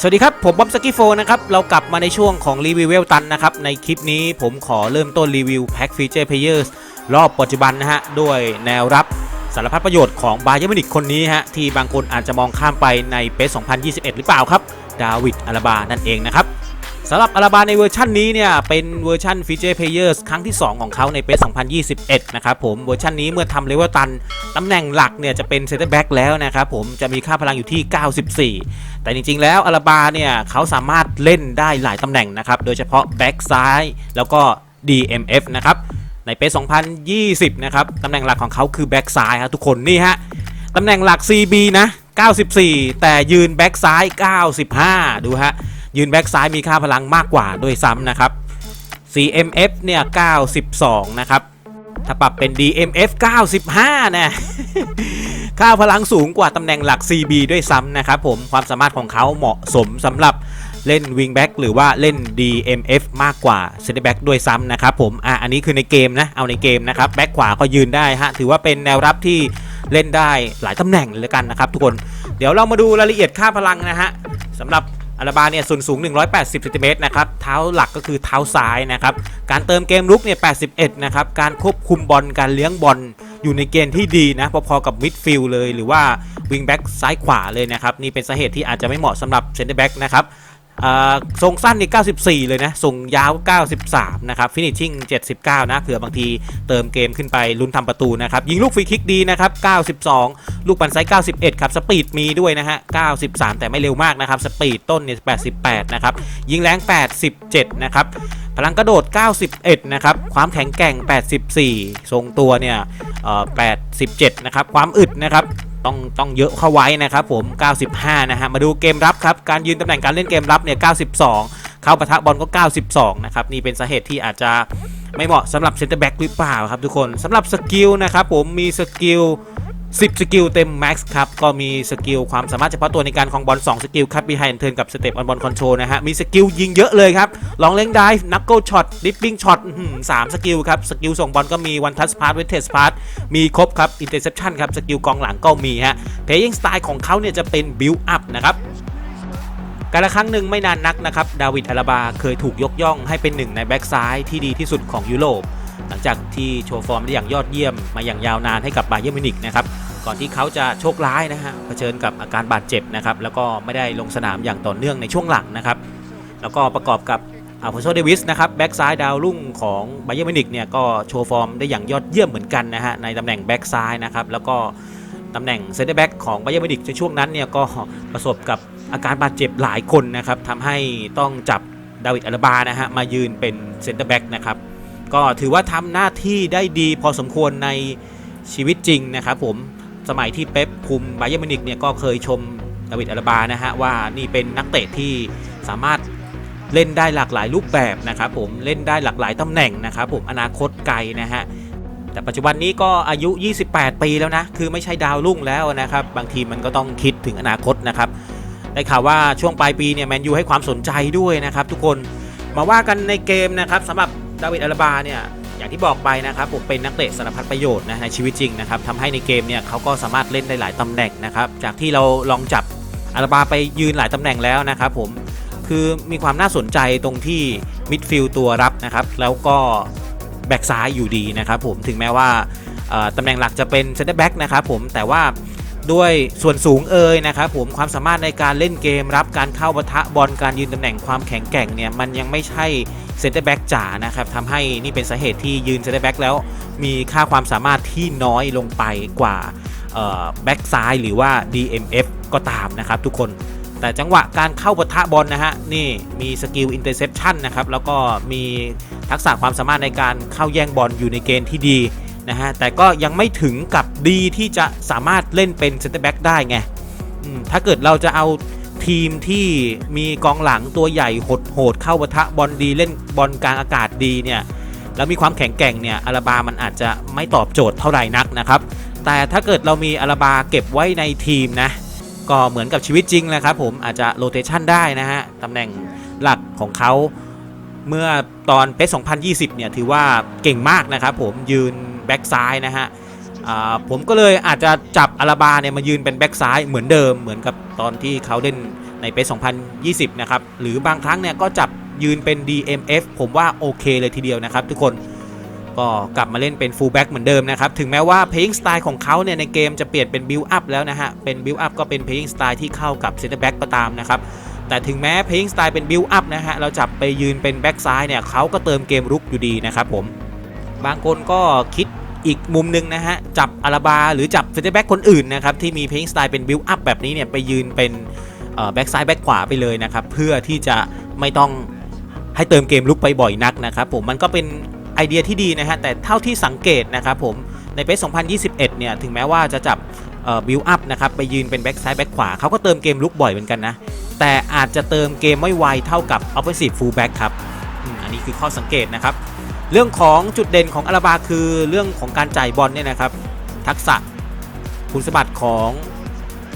สวัสดีครับ ผมบ๊อบสกิโฟนะครับ เรากลับมาในช่วงของรีวิวเวลตันนะครับ ในคลิปนี้ผมขอเริ่มต้นรีวิวแพ็กฟีเจอร์เพเยอร์รอบปัจจุบันนะฮะ ด้วยแนวรับสารพัดประโยชน์ของบาเยอร์มินิกคนนี้ฮะ ที่บางคนอาจจะมองข้ามไปในเปส2021 หรือเปล่าครับ ดาวิดอาราบานั่นเองนะครับ สำหรับอาราบาในเวอร์ชันนี้เนี่ย เป็นเวอร์ชันฟีเจอร์เพลเยอร์ครั้งที่ 2 ของเขาในเปส2021 นะครับผม เวอร์ชันนี้เมื่อทำเลเวลตัน ตำแหน่งหลักเนี่ย จะเป็นเซนเตอร์แบ็กแล้วนะครับผมจะมีค่าพลังอยู่ที่ 94 แต่จริง ๆ แล้วอาราบาเนี่ย เขาสามารถเล่นได้หลายตำแหน่งนะครับ โดยเฉพาะแบ็กซ้ายแล้วก็ DMF นะครับในปี2020 นะครับ ตำแหน่งหลักของเขาคือแบ็กซ้ายครับทุกคนนี่ฮะตำแหน่งหลัก CB นะ 94 แต่ยืนแบ็กซ้าย 95 ดูฮะ ยืนแบ็กซ้ายมีค่าพลังมากกว่าด้วยซ้ำนะครับ CMF เนี่ย 92 นะครับ ถ้าปรับเป็น DMF 95 นะ ค่าพลังสูงกว่าตำแหน่งหลัก CB ด้วยซ้ำนะครับผม ความสามารถของเขาเหมาะสมสำหรับเล่นวิงแบ็กหรือว่าเล่น DMF มากกว่าเซนเตอร์แบ็กด้วยซ้ำนะครับผมอะอันนี้คือในเกมนะ เอาในเกมนะครับ แบ็กขวาก็ยืนได้ฮะ ถือว่าเป็นแนวรับที่เล่นได้หลายตำแหน่งเลยกันนะครับทุกคน เดี๋ยวเรามาดูรายละเอียดค่าพลังนะฮะสำหรับ อาราบาเนี่ยส่วนสูง 180เซนติเมตรนะครับเท้าหลักก็คือเท้าซ้ายนะครับการเติมเกมลุกเนี่ย81นะครับการควบคุมบอลการเลี้ยงบอลอยู่ในเกณฑ์ที่ดีนะพอๆกับมิดฟิลด์เลยหรือว่าวิงแบ็กซ้ายขวาเลยนะครับนี่เป็นสาเหตุที่อาจจะไม่เหมาะสำหรับเซนเตอร์แบ็กนะครับ ทรงสั้นนี่94 เลยนะทรงยาว 93 นะครับฟินิชชิ่ง79 นะเผื่อบางทีเติมเกมขึ้นไปลุ้นทำประตูนะครับ ยิงลูกฟรีคิกดีนะครับ 92 ลูกปั่นไซส์91 ครับ สปีดมีด้วยนะฮะ 93 แต่ไม่เร็วมากนะครับ สปีดต้นเนี่ย88 นะครับ ยิงแรง 87 นะครับ พลังกระโดด 91 นะครับ ความแข็งแกร่ง 84 ทรงตัวเนี่ย87 นะครับ ความอึดนะครับ ต้องต้องเยอะเข้าไว้นะครับผม 95 นะฮะ มาดูเกมรับครับ การยืนตำแหน่งการเล่นเกมรับเนี่ย 92 เข้าปะทะบอลก็ 92 นะครับ นี่เป็นสาเหตุที่อาจจะไม่เหมาะสำหรับเซนเตอร์แบ็กหรือเปล่าครับทุกคนสำหรับสกิลนะครับผมมีสกิล 10 สกิลเต็มแม็กซ์ครับ ก็มีสกิลความสามารถเฉพาะตัวในการของบอล2สกิลคั b บีไฮเทิร์นกับสเต็ปออนบอลคอนโทรลนะฮะ มีสกิลยิงเยอะเลยครับ ลองเล่งได้นักโกช็อตดิปปิ้งช็อตสามสกิลครับ สกิลส่งบอลก็มีวันทัสพาร์ทเวทเทสพาร์ทมีครบครับอินเตอร์เซปชันครับ สกิลกองหลังก็มีฮะเพย์ยิงสไตล์ของเขาเนี่ยจะเป็นบิลอัพนะครับการละครั้งหนึ่งไม่นานนักนะครับดาวิดอาราบาเคยถูกยกย่องให้เป็นหนึ่งในแบ็กซ้ายที่ดีที่สุดของยุโรปหลังจากที่โชว์ฟอร์มได้อย่างยอดเยี่ยมมาอย่างยาวนานให้กับบาเยอร์มิวนิกนะครับ ก่อนที่เขาจะโชคร้ายนะฮะเผชิญกับอาการบาดเจ็บนะครับแล้วก็ไม่ได้ลงสนามอย่างต่อเนื่องในช่วงหลังนะครับแล้วก็ประกอบกับอาโพโซเดวิสนะครับแบ็กซ้ายดาวรุ่งของไบเยอร์มินิกเนี่ยก็โชว์ฟอร์มได้อย่างยอดเยี่ยมเหมือนกันนะฮะในตำแหน่งแบ็กซ้ายนะครับแล้วก็ตำแหน่งเซนเตอร์แบ็กของไบเยอร์มินิกในช่วงนั้นเนี่ยก็ประสบกับอาการบาดเจ็บหลายคนนะครับทำให้ต้องจับดาวิดอาราบานะฮะมายืนเป็นเซนเตอร์แบ็กนะครับก็ถือว่าทำหน้าที่ได้ดีพอสมควรในชีวิตจริงนะครับผม สมัยที่เป๊ปคุมไบเยอร์มิวนิกเนี่ยก็เคยชมดาวิดอาราบานะฮะว่านี่เป็นนักเตะที่สามารถเล่นได้หลากหลายรูปแบบนะครับผมเล่นได้หลากหลายตำแหน่งนะครับผมอนาคตไกลนะฮะแต่ปัจจุบันนี้ก็อายุ 28 ปีแล้วนะ คือไม่ใช่ดาวรุ่งแล้วนะครับ บางทีมันก็ต้องคิดถึงอนาคตนะครับ ได้ข่าวว่าช่วงปลายปีเนี่ยแมนยูให้ความสนใจด้วยนะครับทุกคน มาว่ากันในเกมนะครับสำหรับดาวิดอาราบาเนี่ย อย่างที่บอกไปนะครับผมเป็นนักเตะสารพัดประโยชน์นะในชีวิตจริงนะครับทำให้ในเกมเนี่ยเขาก็สามารถเล่นได้หลายตำแหน่งนะครับจากที่เราลองจับอาราบาไปยืนหลายตำแหน่งแล้วนะครับผมคือมีความน่าสนใจตรงที่มิดฟิลด์ตัวรับนะครับแล้วก็แบ็กซ้ายอยู่ดีนะครับผมถึงแม้ว่าตำแหน่งหลักจะเป็นเซนเตอร์แบ็กนะครับผมแต่ว่า ด้วยส่วนสูงเอ่ยนะครับผมความสามารถในการเล่นเกมรับการเข้าปะทะบอลการยืนตำแหน่งความแข็งแกร่งเนี่ยมันยังไม่ใช่เซนเตอร์แบ็กจ๋านะครับทำให้นี่เป็นสาเหตุที่ยืนเซนเตอร์แบ็กแล้วมีค่าความสามารถที่น้อยลงไปกว่าแบ็กซ้ายหรือว่า DMF ก็ตามนะครับทุกคนแต่จังหวะการเข้าปะทะบอลนะฮะ นี่มีสกิลอินเตอร์เซปชันนะครับ แล้วก็มีทักษะความสามารถในการเข้าแย่งบอลอยู่ในเกณฑ์ที่ดี นะฮะ แต่ก็ยังไม่ถึงกับดีที่จะสามารถเล่นเป็นเซนเตอร์แบ็กได้ไงถ้าเกิดเราจะเอาทีมที่มีกองหลังตัวใหญ่หดโหดเข้าปะทะบอลดีเล่นบอลกลางอากาศดีเนี่ยแล้วมีความแข็งแกร่งเนี่ยอาราบามันอาจจะไม่ตอบโจทย์เท่าไหร่นักนะครับ แต่ถ้าเกิดเรามีอาราบาเก็บไว้ในทีมนะก็เหมือนกับชีวิตจริงแหละครับผมอาจจะโรเตชันได้นะฮะตำแหน่งหลักของเขาเมื่อตอนเปส2020 เนี่ยถือว่าเก่งมากนะครับผมยืน แบ็กซ้ายนะฮะผมก็เลยอาจจะจับอาราบาเนี่ยมายืนเป็นแบ็กซ้ายเหมือนเดิมเหมือนกับตอนที่เขาเล่นในปี2020 นะครับ หรือบางครั้งเนี่ยก็จับยืนเป็น DMF ผมว่าโอเคเลยทีเดียวนะครับทุกคนก็กลับมาเล่นเป็น full back เหมือนเดิมนะครับ ถึงแม้ว่า playing style ของเขาเนี่ยในเกมจะเปลี่ยนเป็น build up แล้วนะฮะ เป็น build up ก็เป็น playing style ที่เข้ากับ center back ก็ตามนะครับ แต่ถึงแม้ playing style เป็น build up นะฮะ เราจับไปยืนเป็น back ซ้ายเนี่ยเขาก็เติมเกมรุกอยู่ดีนะครับผม บางคนก็คิดอีกมุมหนึงนะฮะ จับอาราบาหรือจับ center back คนอื่นนะครับ ที่มี playing style เป็น build up แบบนี้เนี่ย ไปยืนเป็นแบ็กซ้ายแบ็กขวาไปเลยนะครับ เพื่อที่จะไม่ต้องให้เติมเกมลุกไปบ่อยนักนะครับผมมันก็เป็นไอเดียที่ดีนะฮะ แต่เท่าที่สังเกตนะครับผมในปี2021 เนี่ย ถึงแม้ว่าจะจับบิลอัพนะครับ ไปยืนเป็นแบ็กซ้ายแบ็กขวาเขาก็เติมเกมลุกบ่อยเหมือนกันนะ แต่อาจจะเติมเกมไม่ไวเท่ากับ offensive fullback ครับอันนี้คือข้อสังเกตนะครับ เรื่องของจุดเด่นของอาราบาคือเรื่องของการจ่ายบอลเนี่ยนะครับ ทักษะคุณสมบัติของ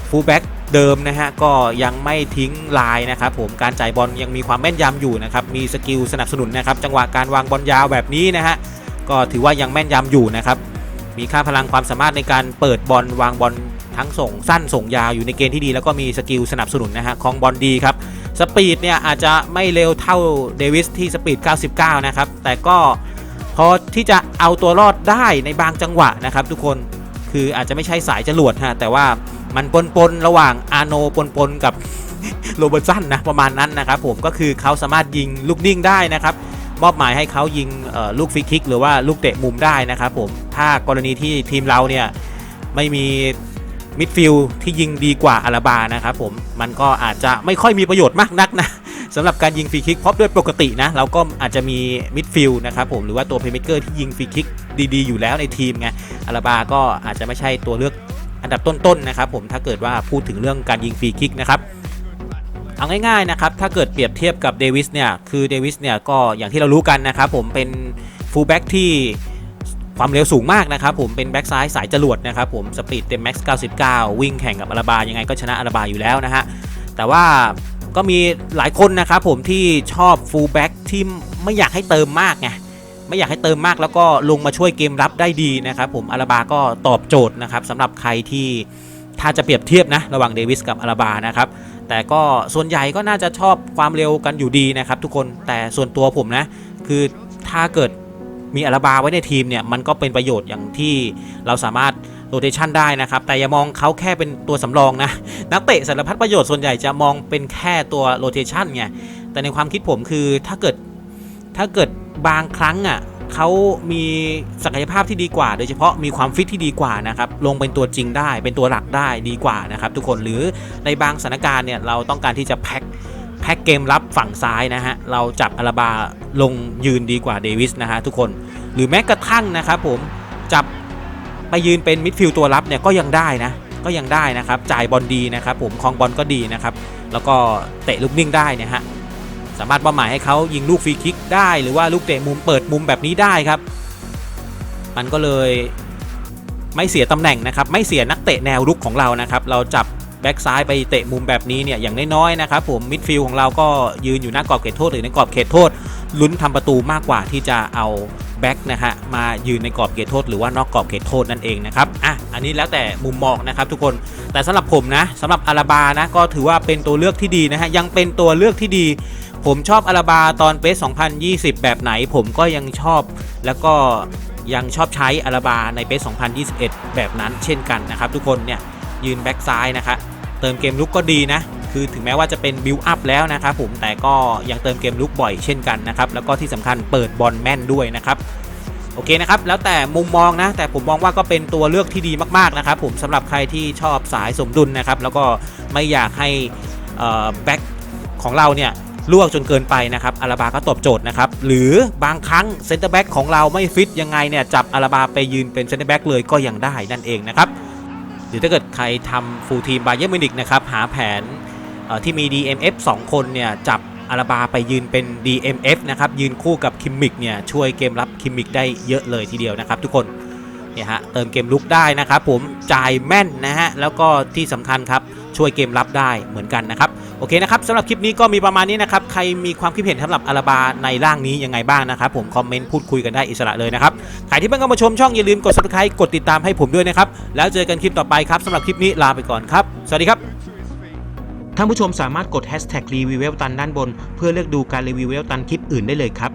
ฟูลแบ็กเดิมนะฮะก็ยังไม่ทิ้งลายนะครับผมการจ่ายบอลยังมีความแม่นยำอยู่นะครับมีสกิลสนับสนุนนะครับจังหวะการวางบอลยาวแบบนี้นะฮะก็ถือว่ายังแม่นยำอยู่นะครับมีค่าพลังความสามารถในการเปิดบอลวางบอลทั้งส่งสั้นส่งยาวอยู่ในเกณฑ์ที่ดี แล้วก็มีสกิลสนับสนุนนะฮะคลองบอลดีครับ สปีดเนี่ยอาจจะไม่เร็วเท่าเดวิสที่สปีด 99 นะครับ แต่ก็พอที่จะเอาตัวรอดได้ในบางจังหวะนะครับ ทุกคนคืออาจจะไม่ใช่สายจรวดฮะแต่ว่ามันปนปนระหว่างอาโนปนปนกับโรเบิร์ตสันนะประมาณนั้นนะครับผมก็คือเขาสามารถยิงลูกนิ่งได้นะครับ มอบหมายให้เขายิงลูกฟรีคิก หรือว่าลูกเตะมุมได้นะครับผมถ้ากรณีที่ทีมเราเนี่ยไม่มี มิดฟิลด์ที่ยิงดีกว่าอาราบานะครับผมมันก็อาจจะไม่ค่อยมีประโยชน์มากนักนะสำหรับการยิงฟรีคิกเพราะโดยปกตินะเราก็อาจจะมีมิดฟิลด์นะครับผมหรือว่าตัวเพลย์เมเกอร์ที่ยิงฟรีคิกดีๆ อยู่แล้วในทีมไงอาราบาก็อาจจะไม่ใช่ตัวเลือกอันดับต้นๆนะครับผมถ้าเกิดว่าพูดถึงเรื่องการยิงฟรีคิกนะครับเอาง่ายๆนะครับถ้าเกิดเปรียบเทียบกับเดวิสเนี่ยคือเดวิสเนี่ยก็อย่างที่เรารู้กันนะครับผมเป็นฟูลแบ็กที่ ความเร็วสูงมากนะครับผมเป็นแบ็กซ้ายสายจรวดนะครับผมสปีดเต็มแม็กซ์99 วิ่งแข่งกับอาราบายังไงก็ชนะอาราบาอยู่แล้วนะฮะแต่ว่าก็มีหลายคนนะครับผมที่ชอบฟูลแบ็กที่ไม่อยากให้เติมมากไงไม่อยากให้เติมมากแล้วก็ลงมาช่วยเกมรับได้ดีนะครับผมอาราบาก็ตอบโจทย์นะครับสำหรับใครที่ถ้าจะเปรียบเทียบนะระหว่างเดวิสกับอาราบานะครับแต่ก็ส่วนใหญ่ก็น่าจะชอบความเร็วกันอยู่ดีนะครับทุกคนแต่ส่วนตัวผมนะคือถ้าเกิด มีอาราบาไว้ในทีมเนี่ยมันก็เป็นประโยชน์อย่างที่เราสามารถโรเตชันได้นะครับ แต่อย่ามองเขาแค่เป็นตัวสำรองนะ นักเตะสารพัดประโยชน์ส่วนใหญ่จะมองเป็นแค่ตัวโรเตชันไงแต่ในความคิดผมคือถ้าเกิดถ้าเกิดบางครั้งอะเขามีศักยภาพที่ดีกว่า โดยเฉพาะมีความฟิตที่ดีกว่านะครับ ลงเป็นตัวจริงได้ เป็นตัวหลักได้ดีกว่านะครับ ทุกคนหรือในบางสถานการณ์เนี่ยเราต้องการที่จะแพ็ค แพ็คเกมรับฝั่งซ้ายนะฮะ เราจับอาราบาลงยืนดีกว่าเดวิสนะฮะทุกคน หรือแม้กระทั่งนะครับผมจับไปยืนเป็นมิดฟิลด์ตัวรับเนี่ยก็ยังได้นะ ก็ยังได้นะครับ จ่ายบอลดีนะครับผมคลองบอลก็ดีนะครับ แล้วก็เตะลูกนิ่งได้นี่ยฮะ สามารถเป้าหมายให้เขายิงลูกฟรีคิกได้ หรือว่าลูกเตะมุมเปิดมุมแบบนี้ได้ครับ มันก็เลยไม่เสียตำแหน่งนะครับ ไม่เสียนักเตะแนวรุกของเรานะครับ เราจับ แบ็กซ้ายไปเตะมุมแบบนี้เนี่ยอย่างน้อยๆนะครับผมมิดฟิลด์ของเราก็ยืนอยู่หน้ากรอบเขตโทษหรือในกรอบเขตโทษลุ้นทำประตูมากกว่าที่จะเอาแบ็กนะฮะมายืนในกรอบเขตโทษหรือว่านอกกรอบเขตโทษนั่นเองนะครับอะอันนี้แล้วแต่มุมมองนะครับทุกคนแต่สำหรับผมนะสำหรับอาราบานะก็ถือว่าเป็นตัวเลือกที่ดีนะฮะยังเป็นตัวเลือกที่ดี ผมชอบอาราบาตอนเปส2020 แบบไหนผมก็ยังชอบแล้วก็ยังชอบใช้อาราบาในเปส2021 แบบนั้นเช่นกันนะครับทุกคนเนี่ยยืนแบ็กซ้ายนะคะ เติมเกมลุกก็ดีนะ คือถึงแม้ว่าจะเป็นบิลอัพแล้วนะครับผมแต่ก็ยังเติมเกมลุกบ่อยเช่นกันนะครับ แล้วก็ที่สำคัญเปิดบอลแม่นด้วยนะครับโอเคนะครับแล้วแต่มุมมองนะ แต่ผมมองว่าก็เป็นตัวเลือกที่ดีมากๆนะครับผมสำหรับใครที่ชอบสายสมดุลนะครับ แล้วก็ไม่อยากให้แบ็คของเราเนี่ยลวกจนเกินไปนะครับอาราบาก็ตอบโจทย์นะครับ หรือบางครั้งเซนเตอร์แบ็กของเราไม่ฟิตยังไงเนี่ยจับอาราบาไปยืนเป็นเซนเตอร์แบ็กเลยก็ยังได้นั่นเองนะครับ หรือถ้าเกิดใครทำฟูลทีมบาเยอร์มินิกนะครับหาแผนเอ่อที่มี DMF 2 คนเนี่ยจับอาราบาไปยืนเป็น DMF นะครับยืนคู่กับคิมมิกเนี่ยช่วยเกมรับคิมมิกได้เยอะเลยทีเดียวนะครับทุกคนเนี่ยฮะเติมเกมลุกได้นะครับผมจ่ายแม่นนะฮะแล้วก็ที่สำคัญครับช่วยเกมรับได้เหมือนกันนะครับ โอเคนะครับสำหรับคลิปนี้ก็มีประมาณนี้นะครับ ใครมีความคิดเห็นสำหรับอาราบาในร่างนี้ยังไงบ้างนะครับ ผมคอมเมนต์พูดคุยกันได้อิสระเลยนะครับใครที่เพิ่งเข้ามาชมช่องอย่าลืมกด subscribe กดติดตามให้ผมด้วยนะครับ แล้วเจอกันคลิปต่อไปครับสำหรับคลิปนี้ลาไปก่อนครับ สวัสดีครับท่านผู้ชมสามารถกด hashtag รีวิวเวลตันด้านบน เพื่อเลือกดูการรีวิวเวลตันคลิปอื่นได้เลยครับ